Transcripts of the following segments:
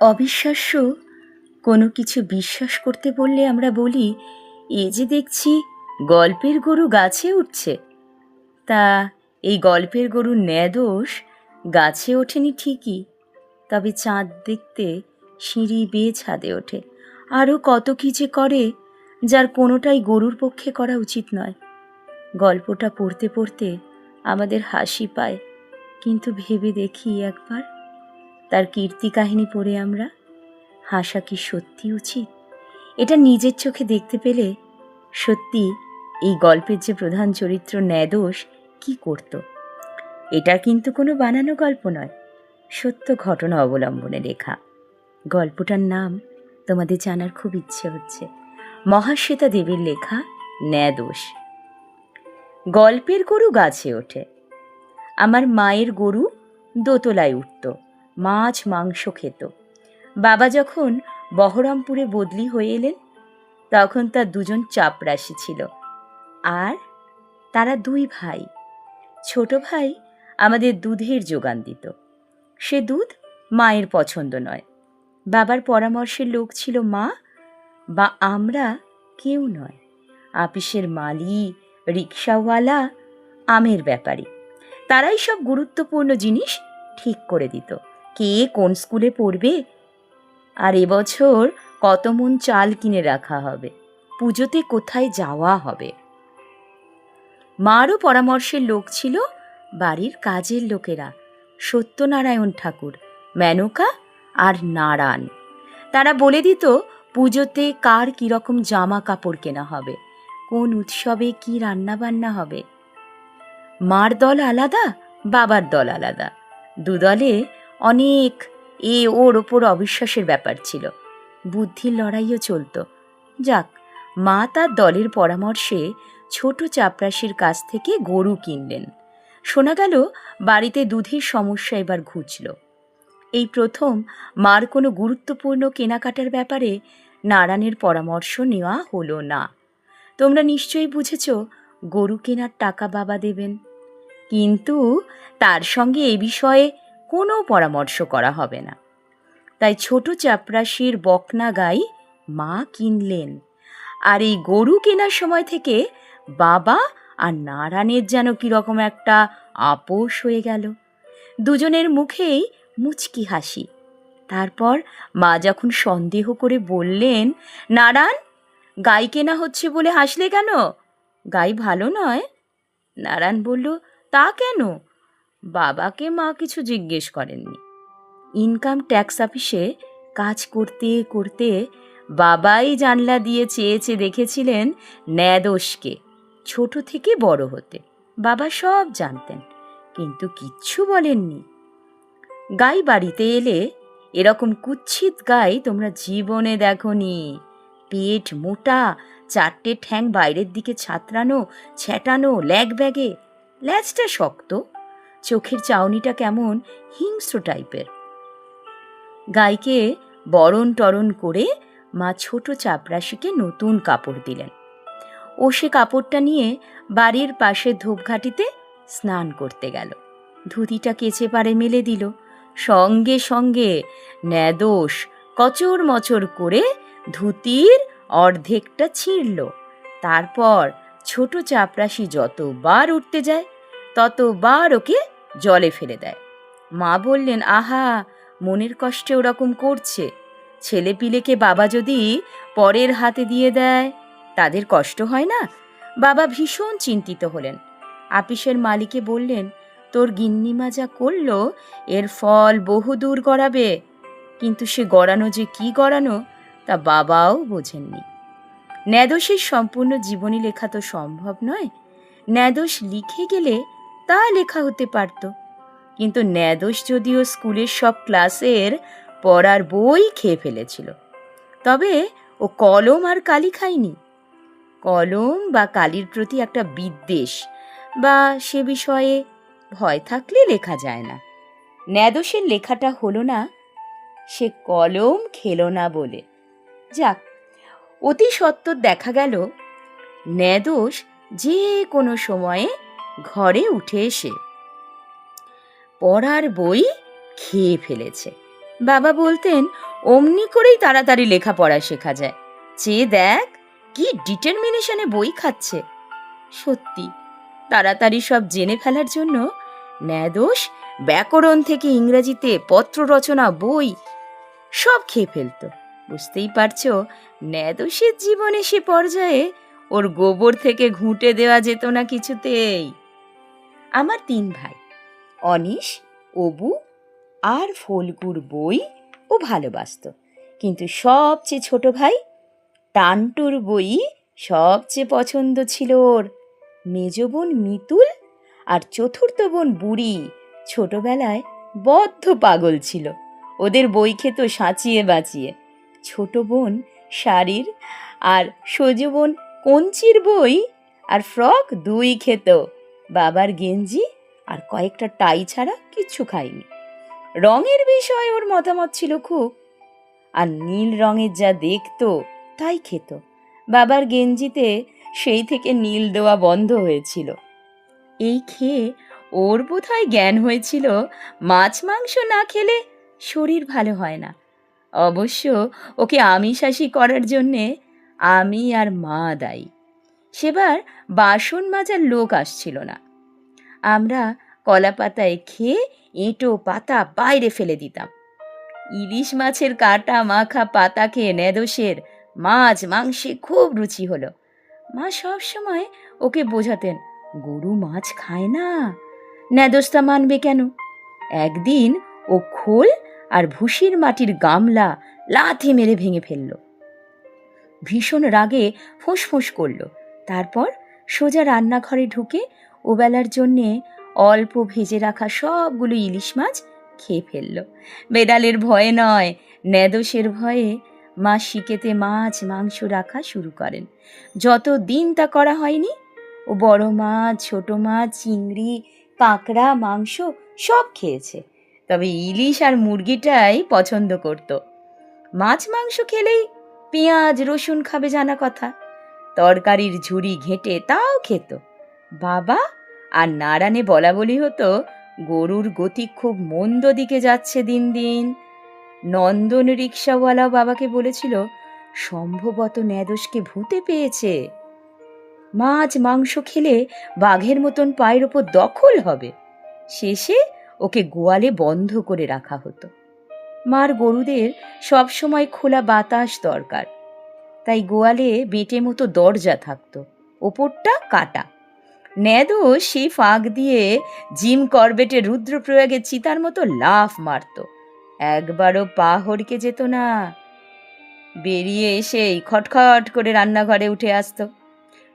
অবিশ্বাস্য? কোনো কিছু বিশ্বাস করতে বললে আমরা বলি, এ যে দেখছি, গল্পের গরু গাছে উঠছে। তা এই গল্পের গরুর ন্যাদোষ গাছে ওঠেনি ঠিকই, তবে চাঁদ দেখতে সিঁড়ি বেয়ে ছাদে ওঠে। আরও কত কী যে করে, যার কোনোটাই গরুর পক্ষে করা উচিত নয়। গল্পটা পড়তে পড়তে আমাদের হাসি পায়, কিন্তু ভেবে দেখি একবার তার কীর্তি কাহিনী পড়ে আমরা। হাসা কি সত্যি উচিত? এটা নিজের চোখে দেখতে পেলে সত্যি এই গল্পের যে প্রধান চরিত্র ন্যাদোষ কি করত? এটা কিন্তু কোনো বানানো গল্প নয়, সত্য ঘটনা অবলম্বনে লেখা। গল্পটার নাম তোমাদের জানার খুব ইচ্ছে হচ্ছে। মহাশ্বেতা দেবীর লেখা ন্যাদোষ গল্পের গরু গাছে ওঠে। আমার মায়ের গরু দোতলায় উঠত। মাছ মাংস খেত। বাবা যখন বহরমপুরে বদলি হয়ে এলেন, তখন তার দুজন চাপরাশি ছিল। আর তারা দুই ভাই। ছোট ভাই আমাদের দুধের যোগান দিত। সে দুধ মায়ের পছন্দ নয়। বাবার পরামর্শের লোক ছিল মা বা আমরা কেউ নয়। আপিসের মালি রিক্সাওয়ালা, আমের ব্যাপারী। তারাই সব গুরুত্বপূর্ণ জিনিস ঠিক করে দিত। কে কোন স্কুলে পড়বে? আর এবছর কত মন চাল কিনে রাখা হবে? পুজোতে কোথায় যাওয়া হবে? মারও পরামর্শের লোক ছিল বাড়ির কাজের লোকেরা। সত্যনারায়ণ ঠাকুর, মেনকা আর নারায়ণ। তারা বলে দিত, পুজোতে কার কীরকম জামা কাপড় কেনা হবে? কোন উৎসবে কি রান্না বান্না হবে? মার দল আলাদা, বাবার দল আলাদা। দুদলে অনেক এ ওর ওপর অবিশ্বাসের ব্যাপার ছিল। বুদ্ধির লড়াইও চলতো। যাক, মা তার দলের পরামর্শে ছোট চাপরাশির কাছ থেকে গরু কিনলেন। শোনা গেল, বাড়িতে দুধের সমস্যা এবার ঘুচল। এই প্রথম মার কোনো গুরুত্বপূর্ণ কেনাকাটার ব্যাপারে নারায়ণের পরামর্শ নেওয়া হলো না। তোমরা নিশ্চয়ই বুঝেছ, গরু কেনার টাকা বাবা দেবেন। কিন্তু তার সঙ্গে এ বিষয়ে কোনো পরামর্শ করা হবে না। তাই ছোট চাপরাশির বকনা গাই মা কিনলেন। আর এই গরু কেনার সময় থেকে বাবা আর নারায়ণের যেন কীরকম একটা আপোষ হয়ে গেল। দুজনের মুখেই মুচকি হাসি। তারপর মা যখন সন্দেহ করে বললেন, নারায়ণ, গাই কেনা হচ্ছে বলে হাসলে কেন? গাই ভালো নয়? নারায়ণ বলল, তা কেন? বাবাকে মা কিছু জিজ্ঞেস করেননি। ইনকাম ট্যাক্স অফিসে কাজ করতে করতে বাবাই জানলা দিয়ে চেয়েছে দেখেছিলেন ন্যাদোষকে ছোট থেকে বড় হতে। বাবা সব জানতেন, কিন্তু কিচ্ছু বলেননি। গাই বাড়িতে এলে এরকম কুচ্ছিত গাই তোমরা জীবনে দেখনি। পেট মোটা, চারটে ঠ্যাং বাইরের দিকে ছাতরানো ছ্যাটানো ল্যাগ ব্যাগে। ল্যাজটা শক্ত চোখের চাউনিটা কেমন হিংস্র টাইপের। গাইকে বরণ টরণ করে মা ছোট চাপরাশিকে নতুন কাপড় দিলেন। ও সে কাপড়টা নিয়ে বাড়ির পাশে ধূপঘাটিতে স্নান করতে গেল। ধুতিটা কেচে পারে মেলে দিল। সঙ্গে সঙ্গে ন্যাদোষ কচর মচর করে ধুতির অর্ধেকটা ছিঁড়ল। তারপর ছোট চাপরাশি যতবার উঠতে যায়, ততবার ওকে জলে ফেলে দেয়। মা বললেন, আহা, মনের কষ্টে ওরকম করছে। ছেলে পিলেকে বাবা যদি পরের হাতে দিয়ে দেয়, তাদের কষ্ট হয় না? বাবা ভীষণ চিন্তিত হলেন। আপিসের মালিকে বললেন, তোর গিন্নিমা যা করল, এর ফল বহুদূর গড়াবে। কিন্তু সে গড়ানো যে কি গড়ানো, তা বাবাও বোঝেননি। ন্যাদোষের সম্পূর্ণ জীবনী লেখা তো সম্ভব নয়। ন্যাদোষ লিখে গেলে তা লেখা হতে পারত। কিন্তু ন্যাদোষ যদিও স্কুলের সব ক্লাসের পড়ার বই খেয়ে ফেলেছিল। তবে ও কলম আর কালি খায়নি। কলম বা কালির প্রতি একটা বিদ্বেষ বা সে বিষয়ে ভয় থাকলে লেখা যায় না। ন্যাদোষের লেখাটা হলো না, সে কলম খেলো না বলে। যাক, অতি সত্বর দেখা গেল ন্যাদোষ যে কোনো সময়ে ঘরে উঠে এসে পড়ার বই খেয়ে ফেলেছে। বাবা বলতেন, অমনি করেই তাড়াতাড়ি লেখাপড়া শেখা যায়। চেয়ে দেখ কি ডিটারমিনেশনে বই খাচ্ছে। সত্যি, তাড়াতাড়ি সব জেনে ফেলার জন্য ন্যাদোষ, ব্যাকরণ থেকে ইংরেজিতে পত্র রচনা, বই সব খেয়ে ফেলতো। বুঝতেই পারছ, ন্যাদোষের জীবনে সে পর্যায়ে ওর গোবর থেকে ঘুঁটে দেওয়া যেত না কিছুতেই। আমার তিন ভাই, অনিশ, অবু আর ফলগুর বই ও ভালোবাসত। কিন্তু সবচেয়ে ছোট ভাই টান্টুর বই সবচেয়ে পছন্দ ছিল ওর। মেজ বোন মিতুল আর চতুর্থ বোন বুড়ি ছোটবেলায় বদ্ধ পাগল ছিল। ওদের বই খেত সাঁচিয়ে বাঁচিয়ে। ছোট বোন শাড়ির আর সজ বোন কঞ্চির বই আর ফ্রক দুই খেত। বাবার গেঞ্জি আর কয়েকটা টাই ছাড়া কিচ্ছু খাইনি। রঙের বিষয়ে ওর মতামত ছিল খুব। আর নীল রঙের যা দেখতো, তাই খেত। বাবার গেঞ্জিতে সেই থেকে নীল দেওয়া বন্ধ হয়েছিল। এই খেয়ে ওর বোধহয় জ্ঞান হয়েছিল, মাছ মাংস না খেলে শরীর ভালো হয় না। অবশ্য ওকে আমিষাসী করার জন্যে আমি আর মা দায়ী। সেবার বাসন মাজার লোক আসছিল না। আমরা কলা পাতায় খেয়ে এঁটো পাতা বাইরে ফেলে দিতাম। ইলিশ মাছের কাটা মাখা পাতা খেয়ে নেদোষের মাছ মাংসে খুব রুচি হলো। মা সব সময় ওকে বোঝাতেন, গরু মাছ খায় না। নেদোস্তা মানবে কেন? একদিন ও খোল আর ভুসির মাটির গামলা লাথি মেরে ভেঙে ফেলল। ভীষণ রাগে ফোঁস করল। তারপর সোজা রান্নাঘরে ঢুকে ওবেলার জন্যে অল্প ভেজে রাখা সবগুলো ইলিশ মাছ খেয়ে ফেলল। বেড়ালের ভয়ে নয় নেদোষের ভয়ে মা শিকেতে মাছ, মাংস রাখা শুরু করেন। যত দিন তা করা হয়নি, ও বড় মাছ, ছোট মাছ, চিংড়ি, কাঁকড়া, মাংস সব খেয়েছে। তবে ইলিশ আর মুরগিটাই পছন্দ করত। মাছ, মাংস খেলেই পেঁয়াজ, রসুন খাবে জানা কথা। তরকারির ঝুড়ি ঘেঁটে তাও খেত। বাবা আর নারানে বলা বলি হতো, গরুর গতি খুব মন্দ দিকে যাচ্ছে দিন দিন। নন্দন রিক্সাওয়ালা বাবাকে বলেছিল, সম্ভবত ন্যাদোষকে ভূতে পেয়েছে। মাছ, মাংস খেলে বাঘের মতন পায়ের ওপর দখল হবে। শেষে ওকে গোয়ালে বন্ধ করে রাখা হতো। মার গরুদের সব সময় খোলা বাতাস দরকার। তাই গোয়ালে বেটে মতো দরজা থাকতো, ওপরটা কাটা। ন্যাদো সেই ফাঁক দিয়ে জিম করবেটের রুদ্রপ্রয়াগের চিতার মতো লাফ মারত। একবারও পা হড়কে যেত না। বেরিয়ে এসেই খটখট করে রান্নাঘরে উঠে আসতো।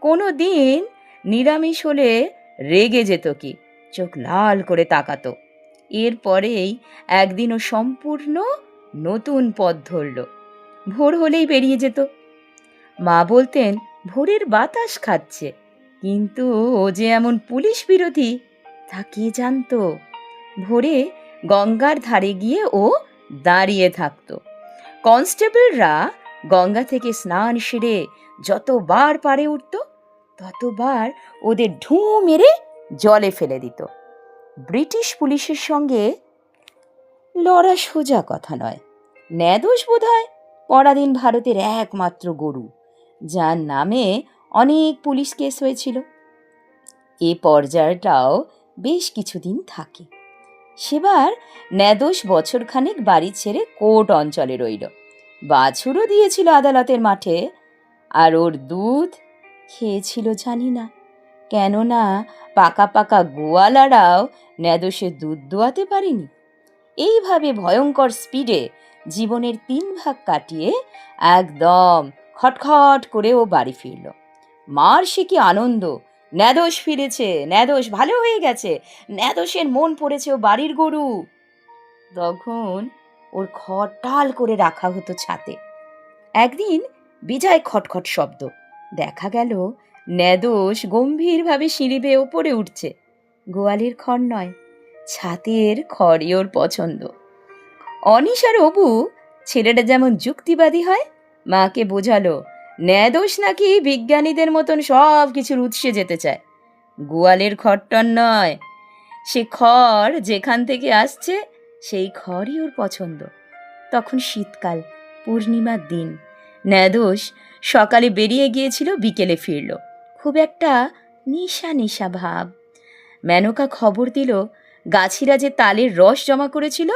কোনো দিন নিরামিষ হলে রেগে যেত কি, চোখ লাল করে তাকাতো। এরপরেই একদিন ও সম্পূর্ণ নতুন পথ ধরল। ভোর হলেই বেরিয়ে যেত। মা বলতেন, ভোরের বাতাস খাচ্ছে। কিন্তু ও যে এমন পুলিশ বিরোধী, তা কে জানতো? ভোরে গঙ্গার ধারে গিয়ে ও দাঁড়িয়ে থাকত। কনস্টেবলরা গঙ্গা থেকে স্নান সেরে যতবার পারে উঠত, ততবার ওদের ঢু মেরে জলে ফেলে দিত। ব্রিটিশ পুলিশের সঙ্গে লড়া সোজা কথা নয়। ন্যাদোষ বোধ হয় পরাধীন ভারতের একমাত্র গরু। যার নামে অনেক পুলিশ কেস হয়েছিল। এ পর্যায়টাও বেশ কিছুদিন থাকে। সেবার ন্যাদোষ বছরখানেক বাড়ি ছেড়ে কোর্ট অঞ্চলে রইল। বাছুরও দিয়েছিল আদালতের মাঠে। আর ওর দুধ খেয়েছিল জানি না। কেননা পাকা পাকা গোয়ালারাও ন্যাদোষে দুধ দোয়াতে পারেনি। এইভাবে ভয়ঙ্কর স্পিডে জীবনের তিন ভাগ কাটিয়ে একদম খটখট করে ও বাড়ি ফিরল। মার সে কি আনন্দ? ন্যাদোষ ফিরেছে, ন্যাদোষ, ভালো হয়ে গেছে। ন্যাদোষের মন পড়েছে ও বাড়ির গরু। তখন ওর খড় টাল করে রাখা হতো ছাতে। একদিন বিজয় খটখট শব্দ, দেখা গেল ন্যাদোষ গম্ভীরভাবে সিঁড়ি বেয়ে ওপরে উঠছে। গোয়ালের খড় নয়, ছাতের খড়ই ওর পছন্দ। অনিশ আর অবু ছেলেটা যেমন যুক্তিবাদী হয় মাকে বোঝালো ন্যাদোষ নাকি বিজ্ঞানীদের মতন সব কিছুর উৎসে যেতে চায়? গোয়ালের খড়টন নয়। সে খড় যেখান থেকে আসছে, সেই খড়ই ওর পছন্দ। তখন শীতকাল, পূর্ণিমার দিন। ন্যাদোষ সকালে বেরিয়ে গিয়েছিল, বিকেলে ফিরল। খুব একটা নিশা নিশা ভাব। মেনকা খবর দিল, গাছিরা যে তালের রস জমা করেছিল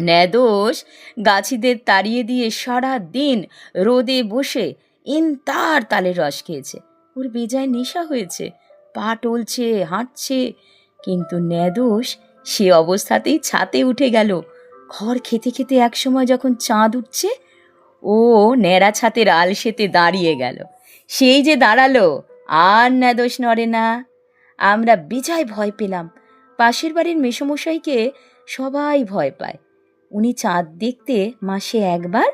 ন্যাদোষ গাছিদের তাড়িয়ে দিয়ে সারা দিন রোদে বসে ইনতার তালের রস খেয়েছে। ওর বেজায় নেশা হয়েছে, পা টলছে, হাঁটছে। কিন্তু ন্যাদোষ সে অবস্থাতেই ছাতে উঠে গেল। খড় খেতে খেতে একসময় যখন চাঁদ উঠছে, ও ন্যাড়া ছাতের আলসেতে দাঁড়িয়ে গেল। সেই যে দাঁড়াল, আর ন্যাদোষ নড়ে না। আমরা বেজায় ভয় পেলাম। পাশের বাড়ির মেসমশাইকে সবাই ভয় পায়। উনি চাঁদ দেখতে মাসে একবার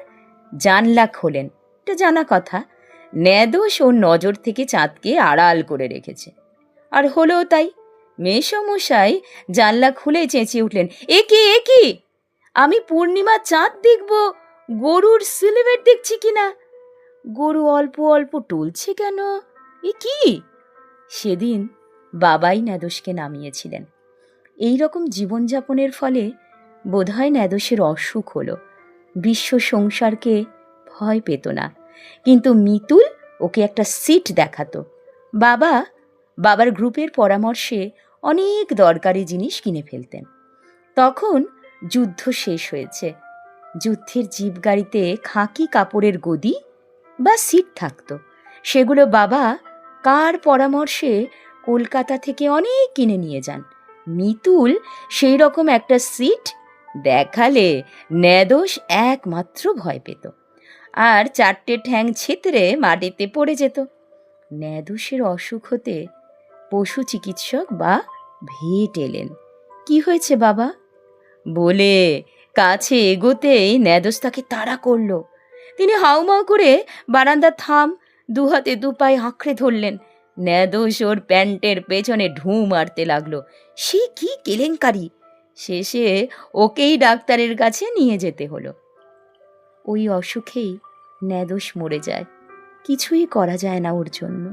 জানলা খোলেন। এটা জানা কথা। ন্যাদোষ ওর নজর থেকে চাঁদকে আড়াল করে রেখেছে। আর হলো তাই, মেসমশাই জানলা খুলে চেঁচিয়ে উঠলেন, এ কি এ কি? আমি পূর্ণিমা চাঁদ দেখব, গরুর সিলুয়েট দেখছি কিনা গরু অল্প অল্প টলছে কেন? এ কি? সেদিন বাবাই ন্যাদোষকে নামিয়েছিলেন। এই রকম জীবনযাপনের ফলে বোধহয় ন্যাদোষের অসুখ হলো। বিশ্ব সংসারকে ভয় পেত না। কিন্তু মিতুল ওকে একটা সিট দেখাতো। বাবা, বাবার গ্রুপের পরামর্শে অনেক দরকারি জিনিস কিনে ফেলতেন। তখন যুদ্ধ শেষ হয়েছে। যুদ্ধের জিপ গাড়িতে খাকি কাপড়ের গদি বা সিট থাকতো। সেগুলো বাবা কার পরামর্শে কলকাতা থেকে অনেক কিনে নিয়ে যান। মিতুল সেই রকম একটা সিট দেখালে ন্যাদোষ একমাত্র ভয় পেত। আর চারটে ঠ্যাং ছিতরে মাটিতে পড়ে যেত। ন্যাদোষের অসুখ হতে পশু চিকিৎসক বা ভেট এলেন। কি হয়েছে বাবা? বলে কাছে এগোতেই ন্যাদোষ তাকে তাড়া করল। তিনি হাউমাউ করে বারান্দা থাম, দু হাতে দু পায়ে আঁকড়ে ধরলেন। ন্যাদোষ ওর প্যান্টের পেছনে ঢু মারতে লাগল। সে কি কেলেঙ্কারি? শেষে ওকেই ডাক্তারের কাছে নিয়ে যেতে হলো। ওই অসুখেই ন্যাদোষ মরে যায়। কিছুই করা যায় না ওর জন্য।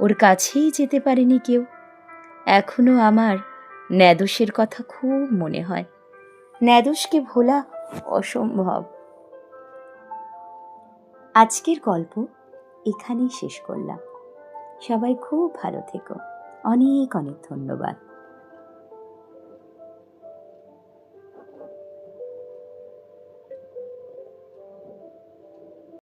ওর কাছেই যেতে পারেনি কেউ। এখনও আমার ন্যাদোষের কথা খুব মনে হয়। ন্যাদোষকে ভোলা অসম্ভব। আজকের গল্প এখানেই শেষ করলাম। সবাই খুব ভালো থেকো। অনেক অনেক ধন্যবাদ।